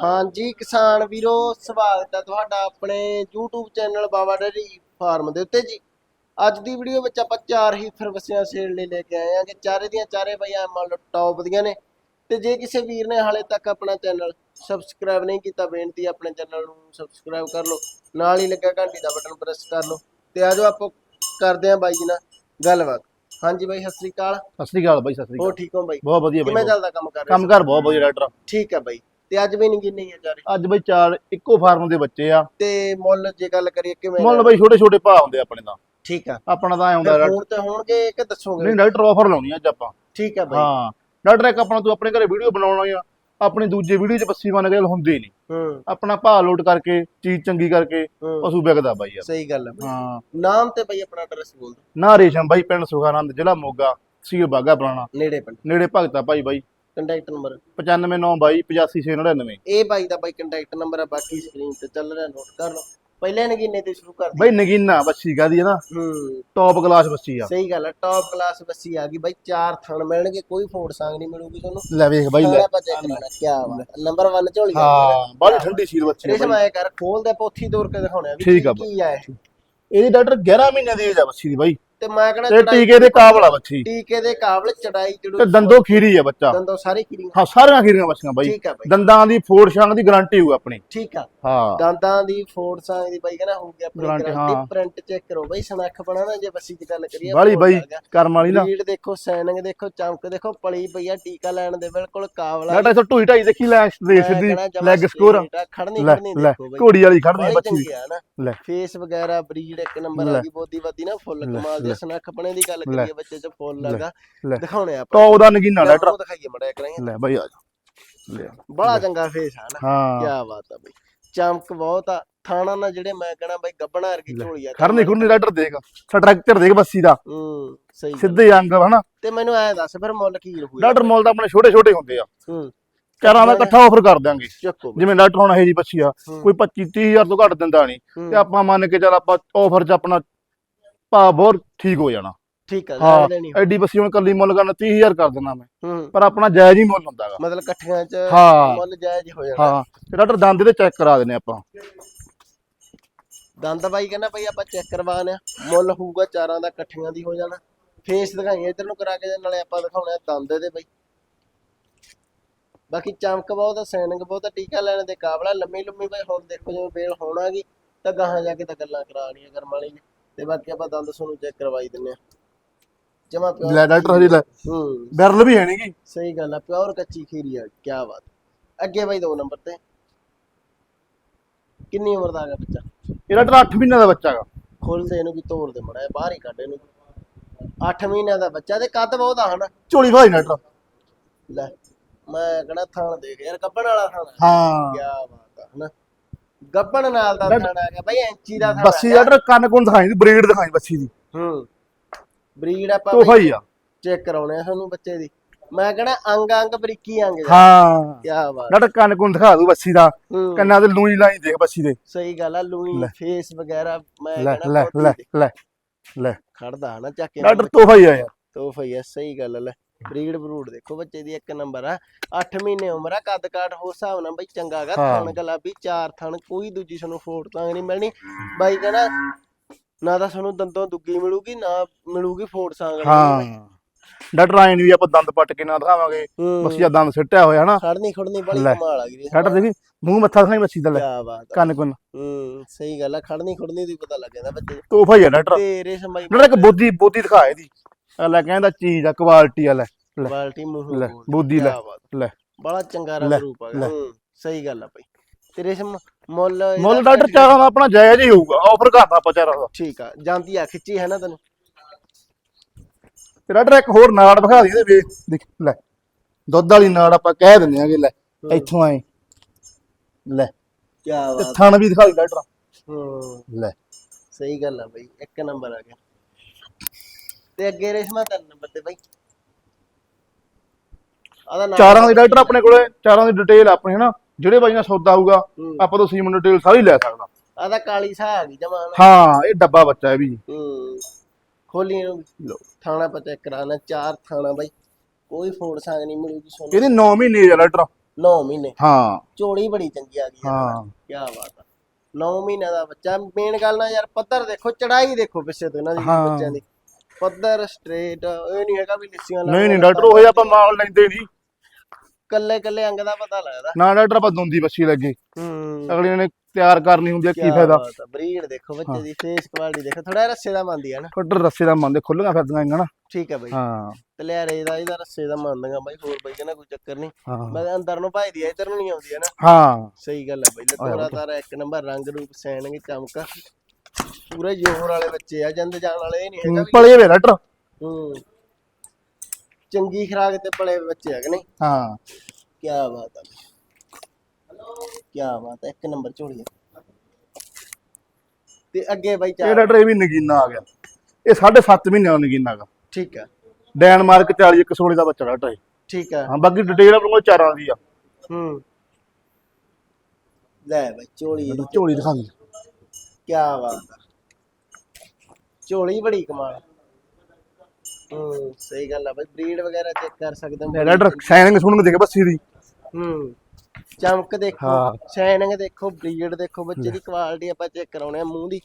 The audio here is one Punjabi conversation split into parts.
ਹਾਂਜੀ ਕਿਸਾਨ ਵੀਰੋ ਸਵਾਗਤ ਹੈ ਤੁਹਾਡਾ ਆਪਣੇ YouTube channel Baba dairy farm ਦੇ ਉੱਤੇ ਜੀ। ਅੱਜ ਦੀ ਵੀਡੀਓ ਵਿੱਚ ਆਪਾਂ ਚਾਰ ਹੀ ਫਰਵਸੀਆਂ ਸੇਲ ਲਈ ਲੈ ਕੇ ਆਏ ਹਾਂ ਕਿ ਚਾਰੇ ਦੀਆਂ ਚਾਰੇ ਬਈਆਂ ਮੰਨ ਲਓ ਟੌਪ ਦੀਆਂ ਨੇ। ਤੇ ਜੇ ਕਿਸੇ ਵੀਰ ਨੇ ਹਾਲੇ ਤੱਕ ਆਪਣਾ ਚੈਨਲ ਸਬਸਕ੍ਰਾਈਬ ਨਹੀਂ ਕੀਤਾ ਬੇਨਤੀ ਹੈ ਆਪਣੇ ਚੈਨਲ ਨੂੰ ਸਬਸਕ੍ਰਾਈਬ ਕਰ ਲਓ। ਨਾਲ ਹੀ ਲੱਗਾ ਘੰਟੀ ਦਾ ਬਟਨ ਪ੍ਰੈਸ ਕਰ ਲਓ। ਤੇ ਆਜੋ ਆਪਾਂ ਕਰਦੇ ਹਾਂ ਬਾਈ ਜੀ ਨਾਲ ਗੱਲਬਾਤ। ਹਾਂਜੀ ਬਾਈ ਸਤਿ ਸ੍ਰੀ ਅਕਾਲ। ਸਤਿ ਸ੍ਰੀ ਅਕਾਲ ਬਾਈ ਸਤਿ ਸ੍ਰੀ ਹੋਰ ਅਕਾਲ। ਠੀਕ ਹੋ ਬਾਈ? ਬਹੁਤ ਵਧੀਆ ਬਾਈ ਕਿਵੇਂ। ਚੱਲਦਾ ਕੰਮ ਕਰ ਰਹੇ ਕੰਮ ਕਰ ਬਹੁਤ ਵਧੀਆ ਡਾਕਟਰ। ਠੀਕ ਹੈ ਬਾਈ। ਤੇ ਅੱਜ ਵੀ ਨਹੀਂ ਗਿੰਨੀ ਹੈ ਚਾਰੇ ਅੱਜ ਬਾਈ ਚਾਰ ਇੱਕੋ ਫਾਰਮ ਦੇ ਬੱਚੇ ਆ। ਤੇ ਮੁੱਲ ਜੇ ਗੱਲ ਕਰੀਏ ਕਿਵੇਂ ਮੁੱਲ ਬਾਈ ਛੋਟੇ ਛੋਟੇ ਭਾਅ ਹੁੰਦੇ ਆਪਣੇ ਤਾਂ। ਠੀਕ ਆ। ਆਪਣਾ ਤਾਂ ਐ ਹੁੰਦਾ ਫੋਨ ਤੇ ਹੋਣਗੇ ਕਿ ਦੱਸੋਗੇ? ਨਹੀਂ ਡਾਕਟਰ ਆਫਰ ਲਾਉਣੀ ਆ ਅੱਜ ਆਪਾਂ। ਠੀਕ ਆ ਬਾਈ। ਹਾਂ। ਡਾਕਟਰ ਇੱਕ ਆਪਣਾ ਤੂੰ ਆਪਣੇ ਘਰੇ ਵੀਡੀਓ ਬਣਾਉਣਾ ਆ। ਆਪਣੀ ਦੂਜੇ ਵੀਡੀਓ 'ਚ ਬੱਸੀ ਬਣ ਕੇ ਹੁੰਦੀ ਨਹੀਂ। ਹੂੰ। ਆਪਣਾ ਭਾਅ ਲੋਡ ਕਰਕੇ ਚੀਜ਼ ਚੰਗੀ ਕਰਕੇ ਪਸ਼ੂ ਵਿਕਦਾ ਬਾਈ ਯਾਰ। ਸਹੀ ਗੱਲ ਹੈ ਹਾਂ। ਨਾਮ ਤੇ ਬਾਈ ਆਪਣਾ ਐਡਰੈਸ ਬੋਲ ਦਿਓ। ਨਾ ਰੇਸ਼ਮ ਬਾਈ ਪਿੰਡ ਸੁਖਾਨੰਦ ਜ਼ਿਲ੍ਹਾ ਮੋਗਾ ਸੀਲ ਬਾਗਾ ਪੁਰਾਣਾ। ਨੇੜੇ ਪਿੰਡ। ਨੇੜੇ ਭਗਤਾ ਭਾਈ ਬਾਈ। Contact number? 959 ਬਾਈ 85699 ਇਹ ਬਾਈ ਦਾ ਬਾਈ ਕੰਟੈਕਟ ਨੰਬਰ ਆ ਬਾਕੀ ਸਕਰੀਨ ਤੇ ਚੱਲ ਰਿਹਾ ਨੋਟ ਕਰ ਲਓ। ਪਹਿਲੇ ਨਗੀਨੇ ਤੇ ਸ਼ੁਰੂ ਕਰ ਬਾਈ ਨਗੀਨਾ ਬੱਸੀ ਕਾਦੀ ਆ ਨਾ? ਹੂੰ। ਟੌਪ ਕਲਾਸ ਬੱਸੀ ਆ। ਸਹੀ ਗੱਲ ਹੈ ਟੌਪ ਕਲਾਸ ਬੱਸੀ ਆ ਗਈ। ਬਾਈ ਚਾਰ ਥਣ ਮਿਲਣਗੇ ਕੋਈ ਫੋੜ ਸੰਗ ਨਹੀਂ ਮਿਲੂਗੀ ਤੁਹਾਨੂੰ। ਲੈ ਵੇਖ ਬਾਈ ਲੈ। ਕੀ ਬਾਤ ਨੰਬਰ 1 ਝੋਲੀ ਆ ਹਾਂ ਬਾਹਲੀ ਠੰਡੀ ਸੀਲ ਬੱਚੀ ਆ ਰੇਸ਼ਮ ਆਇਆ ਕਰ ਖੋਲ ਦੇ ਪੋਥੀ ਦੌਰ ਕੇ ਦਿਖਾਉਣੇ ਆ ਵੀ ਠੀਕ ਆ ਕੀ- ਆ ਇਹ। ਇਹਦੀ ਡਾਕਟਰ 11 ਮਹੀਨੇ ਦੀ ਏਜ ਆ ਬੱਚੀ ਦੀ ਬਾਈ। ਤੇ ਮੈਂ ਕਹਣਾ ਤੇ ਟੀਕੇ ਦੇ ਕਾਬਲ ਆ ਬੱਚੀ। ਟੀਕੇ ਦੇ ਕਾਬਲ ਚੜਾਈ ਤੇ ਜੜੂ ਦੰਦੋ ਖੀਰੀ ਆ ਬੱਚਾ। ਦੰਦੋਂ ਸਾਰੇ ਕਿਰੀ ਹਾਂ ਸਾਰੀਆਂ ਖੀਰੀਆਂ ਬੱਚੀਆਂ ਬਾਈ। ਠੀਕ ਆ ਬਾਈ। ਦੰਦਾਂ ਦੀ ਫੋੜ ਦੀ ਗਾਰੰਟੀ ਹੋਊ ਆਪਣੀ। ਠੀਕ ਆ। ਹਾਂ। ਦੰਦਾਂ ਦੀ ਫੋੜ ਦੀ ਬਾਈ ਕਹਿੰਦਾ ਹੋ ਗਿਆ ਆਪਣੀ ਗਾਰੰਟੀ ਹਾਂ। ਪ੍ਰਿੰਟ ਚੈੱਕ ਕਰੋ ਬਾਈ ਸਨੱਖ ਬਣਾ ਨਾ ਜੇ ਬੱਸੀ ਦੀ ਗੱਲ ਕਰੀਏ ਬਾਲੀ ਬਾਈ ਕਰਮ ਵਾਲੀ ਨਾ। ਰੀਡ ਦੇਖੋ ਸੈਨਿੰਗ ਦੇਖੋ ਚਮਕ ਦੇਖੋ ਪਲੀ ਪਈ ਆ ਟੀਕਾ ਲੈਣ ਦੇ ਬਿਲਕੁਲ ਕਾਬਲਾ ਡਾਕਟਰ ਇਥੋਂ ਢੂਈ ਢਾਈ ਦੇਖੀ ਲੈ ਦੇ ਸਿੱਧੀ ਲੈਗ ਸਕੋਰ ਖੜਨੀ ਖੜਨੀ ਦੇਖੋ ਬਾਈ। ਘੋੜੀ ਵਾਲੀ ਬੜੀ ਬੱਚੀ ਆ ਲੈ। ਫੇਸ ਵਗੈਰਾ ਬਰੀਡ ਇੱਕ ਨੰਬਰ। ਆ ਗਈ ਬੋਦੀ ਬਾਦੀ ਨਾ ਫੁੱਲ ਕਮਾਲ ਲੈ। ਸਨੱਖ ਬਣੇ ਦੀ ਗੱਲ। ਕਰੀਏ ਬੱਚੇ ਚ ਫੁੱਲ ਲੱਗਾ। ਦਿਖਾਉਣੇ ਆਪਾਂ। ਟੌਪ ਦਾ ਨਗੀਨਾ ਡਾਕਟਰ ਉਹ ਦਿਖਾਈਏ ਮੜਿਆ ਕਰਾਂਗੇ। ਲੈ ਬਾਈ ਆ ਜਾ। ਲੈ। ਬੜਾ ਚੰਗਾ ਫੇਸ ਆ ਨਾ। ਹਾਂ। ਕੀ ਬਾਤ ਆ ਬਈ। ਚਮਕ ਬਹੁਤ ਆ। ਥਾਣਾ ਨਾ ਜਿਹੜੇ ਮੈਂ ਕਹਣਾ ਬਈ ਗੱਬਣਾ ਵਰਗੀ ਝੋਲੀ ਆ। ਖੜਨੀ ਖੁਰਨੀ ਡਾਕਟਰ ਦੇਖ। ਸਟਰਕਚਰ ਦੇਖ ਬੱਸੀ ਦਾ। ਹੂੰ ਸਹੀ। ਸਿੱਧੇ ਅੰਗ ਹਨਾ। ਤੇ ਮੈਨੂੰ ਐ ਦੱਸ ਫਿਰ ਮੁੱਲ ਕੀ ਰਹੂ ਡਾਕਟਰ ਮੁੱਲ ਤਾਂ ਆਪਣੇ ਛੋਟੇ ਛੋਟੇ ਹੁੰਦੇ ਆ। ਹੂੰ। ਚਾਰਾਂ ਦਾ ਇਕੱਠਾ ਆਫਰ ਕਰ ਬਈ। ਜਿਵੇਂ ਡਾਕਟਰ ਹੁਣ ਇਹ ਜੀ ਬੱਚੀ ਆ ਕੋਈ 25 30000 ਤੋਂ ਘੱਟ ਦਿੰਦਾ ਨਹੀਂ। ਤੇ ਆਪਾਂ ਮੰਨ ਕੇ ਚੱਲ ਆਪਾਂ ਆਫਰ 'ਚ ਆਪਣਾ ਭਾਅ ਬਹੁਤ ਠੀਕ ਹੋ ਜਾਣਾ। ਠੀਕ ਹਾਂ ਲੈਣੀ ਐਡੀ ਬੱਸੀ ਹੁਣ ਕੱਲੀ ਮੁੱਲ ਕਰਨਾ 30000 ਕਰ ਦੇਣਾ ਮੈਂ। ਹੂੰ। ਪਰ ਆਪਣਾ ਜਾਇਜ਼ ਹੀ ਮੁੱਲ ਹੁੰਦਾਗਾ। ਮਤਲਬ ਇਕੱਠਿਆਂ ਚ ਹਾਂ। ਮੁੱਲ ਜਾਇਜ਼ ਹੀ ਹੋ ਜਾਣਾ। ਹਾਂ ਤੇ ਡਾਕਟਰ ਦੰਦ ਦੇ ਚੈੱਕ ਕਰਾ ਦਿੰਨੇ ਆਪਾਂ। ਦੰਦ ਬਾਈ ਕਹਿੰਦਾ ਬਈ ਆਪਾਂ ਚੈੱਕ ਕਰਵਾਉਣੇ ਆ ਮੁੱਲ ਹੋਊਗਾ ਚਾਰਾਂ ਦਾ ਇਕੱਠਿਆਂ ਦੀ ਹੋ ਜਾਣਾ। ਫੇਸ ਦਿਖਾਈਏ ਇਧਰ ਨੂੰ ਕਰਾ ਕੇ ਨਾਲੇ ਆਪਾਂ ਦਿਖਾਉਣੇ ਆ ਦੰਦ ਇਹਦੇ ਬਈ। ਬਾਕੀ ਚਮਕ ਬਹੁਤ ਆ ਸੈਨਿੰਗ ਬਹੁਤ ਆ ਟੀਕਾ ਲੈਣ ਦੇ ਕਾਬਲਾ ਲੰਮੀ ਲੰਮੀ ਬਈ ਹੁਣ ਦੇਖੋ ਜਿਵੇਂ ਬੇਲ ਹੋਣਾਗੀ ਤਾਂ ਗਾਹਾਂ ਜਾ ਕੇ ਤਾਂ ਗੱਲਾਂ ਕਰਾਣੀਆਂ ਕਰਮ ਵਾਲੀ ਨੇ। ਤੇ ਬਾਕੀ ਆਪਾਂ ਦੰਦ ਤੁਹਾਨੂੰ ਚੈੱਕ ਕਰਵਾਈ ਦਿੰਨੇ ਆ। ਜਮਾ ਪਿਓਰ ਲੈ ਡਾਕਟਰ ਹਰੀ ਲੈ। ਹੂੰ। ਬਿਰਲ ਵੀ ਹੈ ਨਹੀਂਗੀ ਸਹੀ ਗੱਲ ਆ ਪਿਓਰ ਕੱਚੀ ਖੀਰੀ ਆ ਕੀ ਬਾਤ। ਅੱਗੇ ਬਾਈ ਦੋ ਨੰਬਰ ਤੇ। ਕਿੰਨੀ ਉਮਰ ਦਾ ਹੈਗਾ ਬੱਚਾ? ਇਹ ਡਾਕਟਰ 8 ਮਹੀਨੇ ਦਾ ਬੱਚਾ ਗਾ ਖੋਲਦੇ ਇਹਨੂੰ ਵੀ ਤੋੜ ਦੇ ਮੜਾ ਬਾਹਰ ਹੀ ਕੱਢ ਇਹਨੂੰ। 8 ਮਹੀਨਿਆਂ ਦਾ ਬੱਚਾ ਤੇ ਕੱਦ ਬਹੁਤ ਆ ਹਨਾ। ਝੋਲੀ ਭਾਈ ਡਾਕਟਰ ਲੈ ਮੈਂ ਕਹਣਾ ਥਾਣ ਦੇਖ ਯਾਰ ਗੱਬਣ ਵਾਲਾ ਥਾਣ ਕੀ ਹਾਂ ਬਾਤ ਆ ਹਨਾ। ਗੱਬਣ ਨਾਲ ਦਾ ਥਾਣ ਆ ਗਿਆ ਬਾਈ ਐਂਚੀ ਦਾ ਥਾਣ ਬੱਸੀ ਡਾਕਟਰ ਕੰਨ ਕੁੰਨ ਦਿਖਾਈ ਦੀ ਬਰੀਡ ਦਿਖਾਈ ਬੱਸੀ ਦੀ। ਹੂੰ। ਬਰੀਡ ਆਪਾਂ ਤੋਹਫਾ ਹੀ ਆ। ਚੈੱਕ ਕਰਾਉਣੇ ਆ ਤੁਹਾਨੂੰ ਬੱਚੇ ਦੀ। ਮੈਂ ਕਹਣਾ ਅੰਗ ਅੰਗ ਬਰੀਕੀ ਅੰਗ ਜਾ। ਹਾਂ। ਕੀ ਬਾਤ। ਡਾਕਟਰ ਕੰਨ ਕੁੰਨ ਦਿਖਾ ਦੂ ਬੱਸੀ ਦਾ। ਹੂੰ। ਕੰਨਾਂ ਤੇ ਲੂਈ ਲਾਈ ਦੇਖ ਬੱਸੀ ਦੇ। ਸਹੀ ਗੱਲ ਆ ਲੂਈ ਲੈ। ਫੇਸ ਵਗੈਰਾ ਮੈਂ ਲੈ ਕਹਣਾ ਲੈ ਲੈ ਲੈ ਖੜਦਾ ਹਨਾ ਚੱਕ ਕੇ ਡਾਕਟਰ ਤੋਹਫਾ ਹੀ ਆ ਯਾਰ। ਤੋਹਫਾ ਹੀ ਆ ਸਹੀ ਗੱਲ ਆ ਲੈ। ਬਰੀਡ ਬਰੂਡ ਦੇਖੋ ਬੱਚੇ ਦੀ ਇੱਕ ਨੰਬਰ ਆ। 8 ਮਹੀਨੇ ਉਮਰ ਆ ਕੱਦ ਕਾਠ ਹੋ ਹਿਸਾਬ ਨਾਲ ਬਈ ਚੰਗਾ ਗਾ ਹਾਂ। ਥਣ ਗੁਲਾਬੀ ਚਾਰ ਥਣ ਕੋਈ ਦੂਜੀ ਤੁਹਾਨੂੰ ਫੋਟ ਤਾਂ ਨਹੀਂ ਮਿਲਣੀ। ਬਾਈ ਕਹਿੰਦਾ ਨਾ ਤਾਂ ਤੁਹਾਨੂੰ ਦੰਦੋਂ ਦੁੱਗੀ ਮਿਲੂਗੀ ਨਾ ਮਿਲੂਗੀ ਫੋਟ ਸਾਂਗ ਹਾਂ। ਡਾਕਟਰ ਆਇਨ ਵੀ ਆਪਾਂ ਦੰਦ ਪੱਟ ਕੇ ਨਾ ਦਿਖਾਵਾਂਗੇ। ਬੱਸੀ ਦਾ ਦੰਦ ਸਿੱਟਿਆ ਹੋਇਆ ਹਨਾ। ਖੜਨੀ ਖੜਨੀ ਬੜੀ। ਕਮਾਲ ਆ ਗਈ ਡਾਕਟਰ ਦੇਖੀ ਮੂੰਹ ਮੱਥਾ ਦਿਖਾਈ ਬੱਸੀ ਦਾ ਲੈ ਕੰਨ ਕੁੰਨ। ਹੂੰ ਸਹੀ ਗੱਲ ਆ ਖੜਨੀ ਖੜਨੀ ਦੀ ਪਤਾ ਲੱਗ ਜਾਂਦਾ ਬੱਚੇ। ਤੋਹਫਾ ਹੀ ਆ ਡਾਕਟਰ। ਤੇ ਰੇਸ਼ਮ ਬਾਈ ਡਾਕਟਰ ਇੱਕ ਬੋਦੀ ਬੋਦੀ ਦਿਖਾ ਇਹਦੀ। ਆ ਲੈ ਕਹਿੰਦਾ ਚੀਜ਼ ਆ ਕੁਆਲਿਟੀ ਆ ਲੈ ਲੈ। ਬਾਲਟੀ ਮੂੰਹ ਲੈ ਬੋਦੀ ਲੈ ਲੈ। ਬੜਾ ਚੰਗਾ ਰੰਗ ਰੂਪ ਆ ਸਹੀ ਗੱਲ ਆ ਬਾਈ ਤੇ ਰੇਸ਼ਮ ਮੁੱਲ ਮੁੱਲ ਡਾਕਟਰ ਦਾ ਆਪਣਾ ਜਾਇਜ਼ ਹੀ ਹੋਊਗਾ। ਆਫਰ ਕਰਦਾ ਆਪਾਂ ਚਾਰਾਂ ਦਾ। ਠੀਕ ਆ ਜਾਂਦੀ ਆ ਖਿੱਚੀ ਹੈ ਨਾ ਤੈਨੂੰ? ਤੇ ਡਾਕਟਰ ਇੱਕ ਹੋਰ ਨਾੜ ਵਿਖਾ ਦੀ ਵੇਖ ਦੇਖ ਲੈ। ਦੁੱਧ ਵਾਲੀ ਨਾੜ ਆਪਾਂ ਕਹਿ ਦਿੰਦੇ ਆਂਗੇ ਲੈ। ਇੱਥੋਂ ਆਏ। ਲੈ। ਕੀ ਬਾਤ। ਥਣ ਵੀ ਦਿਖਾ ਦੀ ਡਾਕਟਰ। ਹੂੰ। ਲੈ। ਸਹੀ ਗੱਲ ਆ ਬਾਈ ਇੱਕ ਨੰਬਰ ਆ ਗਿਆ। ਤੇ ਅੱਗੇ ਰੇਸ਼ਮਾ ਤਿੰਨ ਨੰਬਰ ਤੇ ਬਾਈ ਚਾਰਾਂ ਦੀ ਡਾਕਟਰ ਆਪਣੇ ਕੋਲੇ ਚਾਰਾਂ ਦੀ ਡਿਟੇਲ ਆਪਣੀ ਹਨਾ? ਜਿਹੜੇ ਬਾਈ ਨਾਲ ਸੌਦਾ ਆਊਗਾ। ਆਪਾਂ ਤੋਂ ਸੀਮਨ ਡਿਟੇਲ ਸਾਰੀ ਲੈ ਸਕਦਾ। ਆਦਾ ਕਾਲੀ ਸਾਹ ਆ ਗਈ ਜਮਾ ਹਾਂ ਇਹ ਡੱਬਾ ਬੱਚਾ ਹੈ ਵੀ। ਹੂੰ ਖੋਲੀ ਇਹਨੂੰ। ਲਓ। ਥਾਣਾ ਪਤਾ ਕਰਾਣਾ ਚਾਰ ਥਾਣਾ ਬਾਈ। ਕੋਈ ਫੋੜ ਸੰਗ ਨਹੀਂ ਮਿਲੂਗੀ ਸੋਨੂੰ। ਇਹਦੀ 9 ਮਹੀਨੇ ਦਾ ਡਾਕਟਰ। 9 ਮਹੀਨੇ। ਹਾਂ। ਝੋਲੀ ਬੜੀ ਚੰਗੀ ਆ ਗਈ ਹਾਂ। ਕੀ ਬਾਤ ਆ। 9 ਮਹੀਨੇ ਦਾ ਬੱਚਾ। ਮੇਨ ਗੱਲ ਨਾ ਯਾਰ ਪੱਧਰ ਦੇਖੋ ਚੜਾਈ ਦੇਖੋ ਪਿੱਛੇ ਤੋਂ ਇਹਨਾਂ ਦੀ। ਬੱਚਿਆਂ ਦੀ। ਪੱਧਰ ਸਟ੍ਰੇਟ ਇਹ ਨਹੀਂ ਹੈਗਾ ਵੀ ਲਿੱਸੀਆਂ ਨਹੀਂ ਨਹੀਂ ਡਾਕਟਰ ਉਹ ਆਪਾਂ ਮਾਲ ਲੈਂਦੇ ਨਹੀਂ। ਕੱਲੇ ਕੱਲੇ ਅੰਗ ਦਾ ਪਤਾ ਲੱਗਦਾ। ਨਾ ਡਾਕਟਰ ਆਪਾਂ ਦੁੰਦੀ ਬੱਚੀ ਲੱਗੇ। ਹੂੰ। ਅਗਲੇ ਨੇ ਤਿਆਰ ਕਰਨੀ ਹੁੰਦੀ ਆ ਕੀ ਫਾਇਦਾ। ਬਰੀਡ ਦੇਖੋ ਬੱਚੇ ਦੀ ਫੇਸ ਕੁਆਲਿਟੀ ਦੇਖੋ ਥੋੜਾ ਰੱਸੇ ਦਾ ਮੰਦੀ ਆ ਨਾ। ਡਾਕਟਰ ਰੱਸੇ ਦਾ ਮੰਨਦੇ ਖੁੱਲੀਆਂ ਫਿਰਦੀਆਂ ਇਹਨਾਂ ਨਾ। ਠੀਕ ਹੈ ਬਾਈ। ਹਾਂ। ਤੇ ਲਿਆਰੇ ਦਾ ਇਹਦਾ ਰੱਸੇ ਦਾ ਮੰਨਦੀਆਂ ਬਾਈ ਹੋਰ ਬਾਈ ਕਹਿੰਦਾ ਕੋਈ ਚੱਕਰ ਨਹੀਂ। ਮੈਂ ਅੰਦਰ ਨੂੰ ਭਾਈ ਦੀ ਇੱਧਰ ਨੂੰ ਨਹੀਂ ਆਉਂਦੀ ਹੈ ਨਾ। ਹਾਂ। ਸਹੀ ਗੱਲ ਹੈ ਬਾਈ ਲਤੋਰਾ ਤਾਰਾ ਇੱਕ ਨੰਬਰ ਰੰਗ ਰੂਪ ਸੈਨਗੇ ਚਮਕ। ਪੂਰੇ ਜ਼ੋਰ ਵਾਲੇ ਬੱਚੇ ਆ ਜਾਂਦੇ ਜਾਣ ਵਾਲੇ ਨਹੀਂ ਹੈਗਾ ਵੀ ਪਲੇ ਵੇ ਡਾਕਟਰ ਹੂੰ। ਚੰਗੀ ਖਰਾਕ ਤੇ ਪਲੇ ਬੱਚੇ ਹੈਗੇ ਨਹੀਂ ਹਾਂ। ਕੀ ਬਾਤ ਆ ਕੀ ਬਾਤ ਹੈ ਇੱਕ ਨੰਬਰ ਝੋਲੀ। ਤੇ ਅੱਗੇ ਬਾਈ ਚਾਰ। ਡਾਕਟਰ ਇਹ ਵੀ ਨਗੀਨਾ ਆ ਗਿਆ। ਇਹ 7.5 ਮਹੀਨਿਆਂ ਦਾ ਨਗੀਨਾ ਹੈਗਾ। ਠੀਕ ਹੈ ਡੈਨਮਾਰਕ 40 ਇੱਕ ਸੋਲੇ ਦਾ ਬੱਚਾ ਡਾਕਟਰ ਇਹ। ਠੀਕ ਹੈ ਹਾਂ ਬਾਕੀ ਡਿਟੇਲ ਆਪਣੇ ਕੋਲ ਚਾਰਾਂ ਦੀ ਆ। ਹੂੰ। ਲੈ ਬਾਈ ਝੋਲੀ ਝੋਲੀ ਦਿਖਾ ਦੀ। ਕੀ ਬਾਤ ਝੋਲੀ ਬੜੀ ਕਮਾਲ ਹੂੰ ਸਹੀ ਗੱਲ ਆ ਬਾਈ ਬਰੀਡ ਵਗੈਰਾ ਚੈੱਕ ਕਰ ਸਕਦੇ ਹੋ। ਡਾਕਟਰ ਸਾਈਨਿੰਗ ਸੁਣ ਕੇ ਦੇਖ ਬੱਸੀ ਦੀ ਹੂੰ ਚਮਕ ਦੇਖੋ ਹਾਂ। ਸ਼ਾਈਨਿੰਗ ਦੇਖੋ ਬਰੀਡ ਦੇਖੋ ਬੱਚੇ ਦੀ ਕੁਆਲਿਟੀ ਆਪਾਂ ਚੈੱਕ ਕਰਾਉਣੇ ਆ ਮੂੰਹ ਦੀ।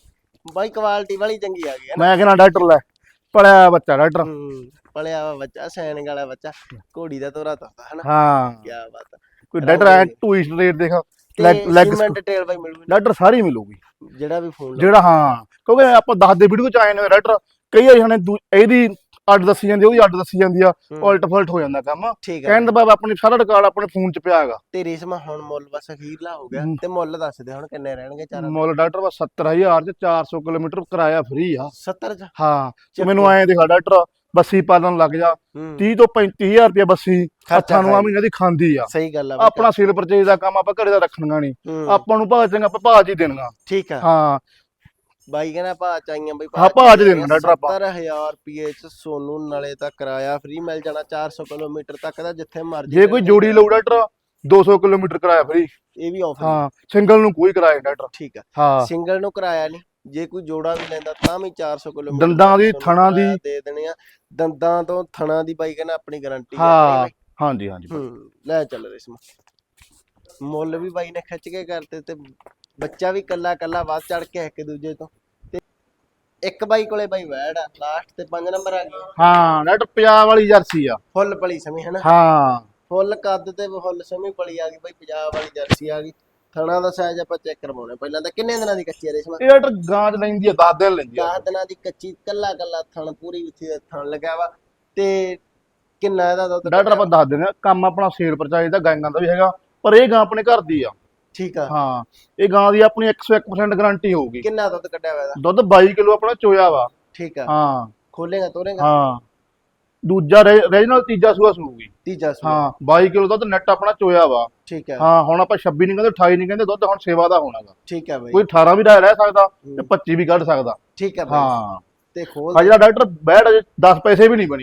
ਬਾਈ ਕੁਆਲਿਟੀ ਵਾਲੀ ਚੰਗੀ ਆ ਗਈ ਹੈ ਨਾ। ਮੈਂ ਕਹਿੰਦਾ ਡਾਕਟਰ ਲੈ ਪੜਿਆ ਬੱਚਾ ਡਾਕਟਰ। ਹੂੰ ਪਲਿਆ ਵਾ ਬੱਚਾ ਸ਼ਾਈਨਿੰਗ ਵਾਲਾ ਬੱਚਾ ਘੋੜੀ ਦਾ ਤੋਰਾ ਤੁਰਦਾ ਹੈ ਨਾ। ਹਾਂ। ਕੀ ਬਾਤ ਆ। ਕੋਈ ਡਾਕਟਰ ਐ ਟੂਇਸਟ ਰੇਟ ਦੇਖ ਲੈਗ ਲੈਗ ਸੀਮੈਂਟ ਡਿਟੇਲ ਬਾਈ ਮਿਲੂ ਡਾਕਟਰ ਸਾਰੀ ਮਿਲੂਗੀ। ਜਿਹੜਾ ਵੀ ਫੋਨ ਜਿਹੜਾ ਹਾਂ। ਕਿਉਂਕਿ ਆਪਾਂ ਦੱਸਦੇ ਵੀਡੀਓ ਚ ਆਏ ਨੇ ਡਾਕਟਰ ਕਈ ਵਾਰੀ ਹਣੇ ਇਹਦੀ ਅੱਡ ਦੱਸੀ ਜਾਂਦੀ ਉਹਦੀ ਅੱਡ ਦੱਸੀ ਜਾਂਦੀ ਆ ਉਲਟ ਫਲਟ ਹੋ ਜਾਂਦਾ ਕੰਮ। ਠੀਕ ਹੈ ਕਹਿਣ ਦਾ ਬਾਬ ਆਪਣੀ ਸਾਰਾ ਰਿਕਾਰਡ ਆਪਣੇ ਫੋਨ 'ਚ ਪਿਆ ਹੈਗਾ। ਤੇ ਰੇਸ਼ਮਾ ਹੁਣ ਮੁੱਲ ਬਸ ਅਖੀਰਲਾ ਹੋ ਗਿਆ। ਤੇ ਮੁੱਲ ਦੱਸ ਦੇ ਹੁਣ ਕਿੰਨੇ ਰਹਿਣਗੇ ਚਾਰਾਂ ਦੇ? ਮੁੱਲ ਡਾਕਟਰ ਬਸ 70000 ਚ 400 ਕਿਲੋਮੀਟਰ ਕਿਰਾਇਆ ਫ੍ਰੀ ਆ। 70 ਚ? ਹਾਂ ਤੇ ਮੈਨੂੰ ਐਂ ਦਿਖਾ ਡਾਕਟਰ ਬੱਸੀ ਪਾਲਣ ਲੱਗ ਜਾ। ਹੂੰ। 30 ਤੋਂ 35000 ਰੁਪਏ ਬੱਸੀ ਖਰਚਾ ਹੱਥਾਂ ਨੂੰ ਆ। ਮਹੀਨੇ ਦੀ ਖਾਂਦੀ ਆ। ਸਹੀ ਗੱਲ ਆ ਆਪਣਾ ਸੇਲ ਪਰਚੇਜ ਦਾ ਕੰਮ ਆਪਾਂ ਘਰੇ ਦਾ ਰੱਖਣਾ ਨਹੀਂ ਹੂੰ। ਆਪਾਂ ਨੂੰ ਭਾਅ ਚੰਗਾ ਆਪਾਂ ਭਾਅ ਚ ਹੀ ਦੇਣਾ ਠੀਕ ਆ। ਹਾਂ ਬਾਈ ਕਹਿੰਦਾ ਭਾ ਚਾਈਆਂ ਬਈ ਹਾਂ, ਭਾਅ ਚ ਦੇਣਾ ਡਾਕਟਰ ਆਪਾਂ। 70000 ਰੁਪਏ ਚ ਸੋਨੂੰ ਨਲੇ ਦਾ ਕਿਰਾਇਆ ਫ੍ਰੀ ਮਿਲ ਜਾਣਾ 400 ਕਿਲੋਮੀਟਰ ਤੱਕ ਦਾ ਜਿੱਥੇ ਮਰਜ਼ੀ ਜੇ ਕੋਈ ਜੋੜੀ ਲਊ ਡਾਕਟਰ 200 ਕਿਲੋਮੀਟਰ ਕਿਰਾਇਆ ਫ੍ਰੀ ਇਹ ਵੀ ਆਫਰ ਹਾਂ। ਸਿੰਗਲ ਨੂੰ ਕੋਈ ਕਿਰਾਇਆ ਡਾਕਟਰ ਠੀਕ ਆ। ਹਾਂ। ਸਿੰਗਲ ਨੂੰ ਕਿਰਾਇਆ ਨਹੀਂ। ਜੇ ਕੋਈ ਜੋੜਾ ਵੀ ਲੈਂਦਾ ਤਾਂ ਵੀ 400 ਕਿਲੋਮੀਟਰ ਦੰਦਾਂ ਦੀ, ਤੁਹਾਨੂੰ ਥਣਾਂ ਦੀ। ਕਿਰਾਇਆ ਦੇ ਦੇਣੇ ਆ। ਦੰਦਾਂ ਤੋਂ ਥਣਾ ਦੀ ਬਾਈ ਕਹਿੰਦਾ ਆਪਣੀ ਗਾਰੰਟੀ ਹਾਂ। ਹਾਂਜੀ ਹਾਂਜੀ। ਹੂੰ ਲੈ ਚੱਲ ਰੇਸ਼ਮਾ। ਮੁੱਲ ਵੀ ਬਾਈ ਨੇ ਖਿੱਚ ਕੇ ਕਰਤੇ ਤੇ ਬੱਚਾ ਵੀ ਕੱਲਾ ਕੱਲਾ ਵੱਧ ਚੜ ਕੇ ਇੱਕ ਦੂਜੇ ਤੋਂ। ਤੇ ਇੱਕ ਬਾਈ ਕੋਲੇ ਬਾਈ ਵੈੜ ਆ ਲਾਸਟ ਤੇ 5 ਨੰਬਰ ਆ ਗਏ ਹਾਂ ਡਾਕਟਰ ਪੰਜਾਬ ਵਾਲੀ ਜਰਸੀ ਆ। ਫੁੱਲ ਪਲੀ ਸਮੀ ਹਨਾ? ਹਾਂ। ਫੁੱਲ ਕੱਦ ਤੇ ਫੁੱਲ ਸਮੀ ਪਲੀ ਆ ਗਈ ਬਾਈ ਪੰਜਾਬ ਵਾਲੀ ਜਰਸੀ ਆ ਗਈ। ਥਣਾ ਦਾ ਸਾਈਜ਼ ਆਪਾਂ ਚੈੱਕ ਕਰਵਾਉਣਾ ਪਹਿਲਾਂ ਤਾਂ ਕਿੰਨੇ ਦਿਨਾਂ ਦੀ ਕੱਚੀ ਆ ਰੇਸ਼ਮਾ? ਇਹ ਡਾਕਟਰ ਗਾਂ ਚ ਲੈਂਦੀ ਆ 10 ਦਿਨ ਲੈਂਦੀ ਆ। 10 ਦਿਨਾਂ ਦੀ ਕੱਚੀ ਕੱਲਾ ਕੱਲਾ ਥਣ ਪੂਰੀ ਦਾ ਥਣ ਲੱਗਿਆ ਵਾ। ਤੇ ਕਿੰਨਾ ਇਹਦਾ ਦੁੱਧ ਡਾਕਟਰ ਆਪਾਂ ਦੱਸ ਦਿੰਦੇ ਆ। ਕੰਮ ਆਪਣਾ ਸੇਲ ਪਰਚਾਈ ਦਾ ਗਾਂਗਾਂ ਦਾ ਵੀ ਹੈਗਾ। ਪਰ ਇਹ ਗਾਂ ਆਪਣੇ ਘਰ ਦੀ ਆ। ਠੀਕ ਆ। ਹਾਂ ਇਹ ਗਾਂ ਦੀ ਆਪਣੀ 101% ਗਾਰੰਟੀ ਹੋਊਗੀ। ਕਿੰਨਾ ਦੁੱਧ ਕੱਢਿਆ ਵਾ ਇਹਦਾ? ਦੁੱਧ 22 ਕਿਲੋ ਆਪਣਾ ਚੋਇਆ ਵਾ। ਠੀਕ ਆ। ਹਾਂ। ਖੋਲੇਗਾ ਤੋਰੇਗਾ? ਹਾਂ। ਦੂਜਾ ਰੀਜਨਲ ਤੀਜਾ ਸੂਆ ਸੂਗੀ ਤੀਜਾ ਸੂਆ। ਹਾਂ 22 ਕਿਲੋ ਦੁੱਧ ਨੈਟ ਆਪਣਾ ਚੋਇਆ ਵਾ। ਠੀਕ ਹੈ ਹਾਂ ਹੁਣ ਆਪਾਂ 26 ਨਹੀਂ ਕਹਿੰਦੇ 28 ਨਹੀਂ ਕਹਿੰਦੇ ਦੁੱਧ ਹੁਣ ਸੇਵਾ ਦਾ ਹੋਣਾਗਾ। ਠੀਕ ਹੈ ਬਾਈ। ਕੋਈ 18 ਵੀ ਰਹਿ ਸਕਦਾ ਤੇ 25 ਵੀ ਕੱਢ ਸਕਦਾ। ਠੀਕ ਹੈ ਬਾਈ। ਹਾਂ। ਤੇ ਖੋਲ ਆ ਜਿਹੜਾ ਡਾਕਟਰ ਬੈਡ 10 ਪੈਸੇ ਵੀ ਨਹੀਂ ਹੂੰ।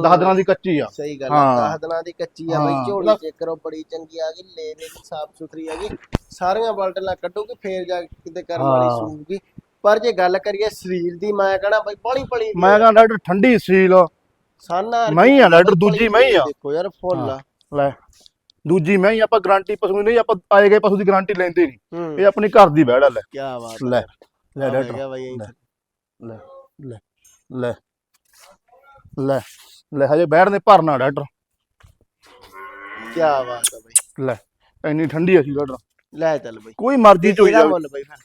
10 10 ਦਿਨਾਂ ਦੀ ਕੱਚੀ ਆ। ਸਹੀ ਗੱਲ ਹਾਂ। 10 ਦਿਨਾਂ ਦੀ ਕੱਚੀ ਆ ਬਾਈ। ਝੋਲੀ ਚੈੱਕ ਕਰੋ ਬੜੀ ਚੰਗੀ ਆ ਗਈ ਲੇਵੇ ਵੀ ਸਾਫ਼ ਸੁਥਰੀ ਆ ਗਈ ਸਾਰੀਆਂ ਬਲਟਲਾਂ ਕੱਢੋਗੇ ਫੇਰ ਜਾ ਕੇ ਕਿਤੇ ਕਰਨ ਵਾਲੀ। ਸੂਗੀ ਪਰ ਜੇ ਗੱਲ ਕਰੀਏ ਸਰੀਰ ਦੀ ਮੈਂ ਕਹਣਾ ਬਾਈ ਪਲੀ ਪਲੀ ਮੈਂ ਕਹਿੰਦਾ ਡਾਕਟਰ ਠੰਡੀ ਸੀਲ ਸਾਨਾ ਮੈਂ ਆ ਡਾਕਟਰ ਦੂਜੀ ਮੈਂ ਹੀ ਆ। ਦੇਖੋ ਯਾਰ ਫੁੱਲ ਆ। ਲੈ ਦੂਜੀ ਮੈਂ ਹੀ ਆਪਾਂ ਗਾਰੰਟੀ ਪਸ਼ੂ ਨਹੀਂ ਆਪਾਂ ਆਏ ਗਏ ਪਸ਼ੂ ਦੀ ਗਾਰੰਟੀ ਲੈਂਦੇ ਨਹੀਂ। ਇਹ ਆਪਣੀ ਘਰ ਦੀ ਬੈੜ ਆ ਲੈ। ਕੀ ਬਾਤ ਲੈ ਲੈ ਆ ਡਾਕਟਰ ਲੈ। ਲੈ ਲੈ ਲੈ ਲੈ ਹਜੇ ਨੇ ਭਰਨਾ ਡਾਕਟਰ। ਕੀ ਬਾਤ ਆ ਬਾਈ। ਲੈ ਇੰਨੀ ਠੰਡੀ ਆ ਸੀ ਡਾਕਟਰ। ਲੈ ਚੱਲ ਬਾਈ। ਕੋਈ ਮਰਜ਼ੀ ਚੋਈ ਇਹਦਾ ਜਾਵੇ। ਮੁੱਲ ਬਾਈ ਫਿਰ।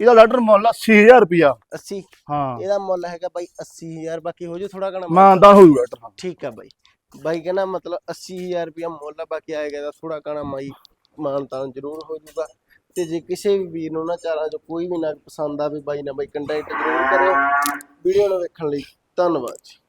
ਇਹਦਾ ਡਾਕਟਰ ਮੁੱਲ ਆ 80000 ਰੁਪਿਆ 80 ਹਾਂ। ਇਹਦਾ ਮੁੱਲ ਹੈਗਾ ਬਾਈ 80000 ਬਾਕੀ ਹੋ ਜੂ ਥੋੜਾ ਘਣਾ ਮਾਨਦਾਨ ਹੋਊ ਡਾਕਟਰ। ਠੀਕ ਆ ਬਾਈ। ਬਾਈ ਕਹਿੰਦਾ ਮਤਲਬ 80000 ਰੁਪਇਆ ਮੁੱਲ ਆ, ਬਾਕੀ ਆਏਗਾ ਤਾਂ ਥੋੜਾ ਕਣਾ ਮਾਈ ਮਾਨਤਾਨ ਜ਼ਰੂਰ ਹੋ ਜਾਊਗਾ। ਤੇ ਜੇ ਕਿਸੇ ਵੀ ਵੀਰ ਨੂੰ ਨਾ ਚਾਰਾਂ ਚੋਂ ਕੋਈ ਵੀ ਨਾ ਪਸੰਦ ਆਵੇ ਬਾਈ ਨਾ ਬਾਈ ਕੰਟੈਕਟ ਜ਼ਰੂਰ ਕਰਿਓ। ਵੀਡੀਓ ਨੂੰ ਵੇਖਣ ਲਈ ਧੰਨਵਾਦ ਜੀ।